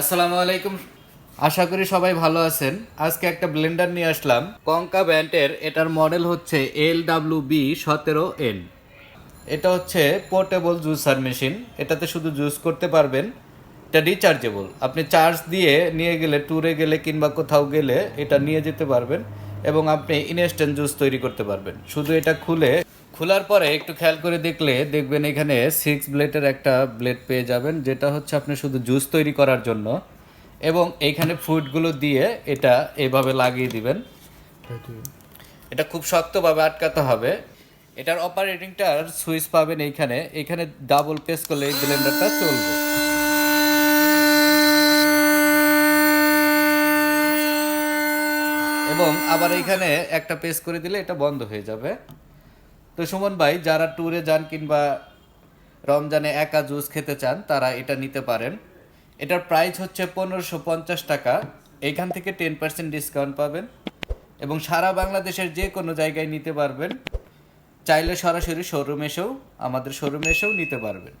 আসসালামু আলাইকুম। আশা করি সবাই ভালো আছেন। আজকে একটা ব্লেন্ডার নিয়ে আসলাম। কঙ্কা ব্যান্ডের, এটার মডেল হচ্ছে এল ডাব্লিউ বি সতেরো এন। এটা হচ্ছে পোর্টেবল জুসার মেশিন। এটাতে শুধু জুস করতে পারবেন, এটা রিচার্জেবল আপনি চার্জ দিয়ে নিয়ে গেলে ট্যুরে গেলে কিংবা কোথাও গেলে এটা নিয়ে যেতে পারবেন। এবং আপনি ইনস্ট্যান্ট জুস তৈরি করতে পারবেন। শুধু এটা খুলে, খোলার পরে একটু খেয়াল করে দেখলে দেখবেন এখানে সিক্স ব্লেডের একটা ব্লেড পেয়ে যাবেন, যেটা হচ্ছে আপনি শুধু জুস তৈরি করার জন্য এবং এইখানে ফুডগুলো দিয়ে এটা এভাবে লাগিয়ে দিবেন। এটা খুব শক্তভাবে আটকাতে হবে। এটার অপারেটিংটার সুইচ পাবেন এইখানে। এইখানে ডাবল প্রেস করলে এই ব্লেন্ডারটা চলবে। এবং আবার এইখানে একটা প্রেস করে দিলে এটা বন্ধ হয়ে যাবে। তো সুমন ভাই যারা ট্যুরে যান কিংবা রমজানে একা জুস খেতে চান তারা এটা নিতে পারেন। এটার প্রাইস হচ্ছে পনেরোশো পঞ্চাশ টাকা। এইখান থেকে টেন পার্সেন্ট ডিসকাউন্ট পাবেন এবং সারা বাংলাদেশের যে কোনো জায়গায় নিতে পারবেন। চাইলে সরাসরি শোরুম এসেও আমাদের শোরুমে এসেও নিতে পারবেন।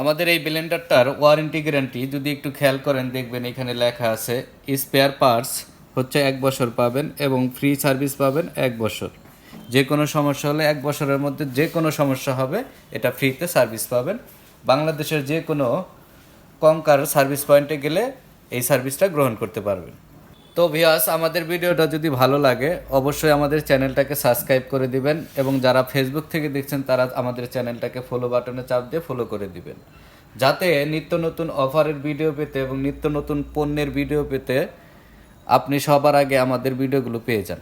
আমাদের এই ব্লেন্ডারটার ওয়ারেন্টি গ্যারান্টি যদি একটু খেয়াল করেন দেখবেন এখানে লেখা আছে স্পেয়ার পার্টস হচ্ছে এক বছর পাবেন এবং ফ্রি সার্ভিস পাবেন এক বছর। যে কোনো সমস্যা হলে এক বছরের মধ্যে যে কোনো সমস্যা হবে, এটা ফ্রিতে সার্ভিস পাবেন। বাংলাদেশের যে কোনো কঙ্কার সার্ভিস পয়েন্টে গেলে এই সার্ভিসটা গ্রহণ করতে পারবেন। তো ভিয়াস আমাদের ভিডিওটা যদি ভালো লাগে, অবশ্যই আমাদের চ্যানেলটাকে সাবস্ক্রাইব করে দিবেন এবং যারা ফেসবুক থেকে দেখছেন, তারা আমাদের চ্যানেলটাকে ফলো বাটনে চাপ দিয়ে ফলো করে দিবেন। যাতে নিত্য নতুন অফারের ভিডিও পেতে এবং নিত্য নতুন পণ্যের ভিডিও পেতে আপনি সবার আগে আমাদের ভিডিওগুলো পেয়ে যান।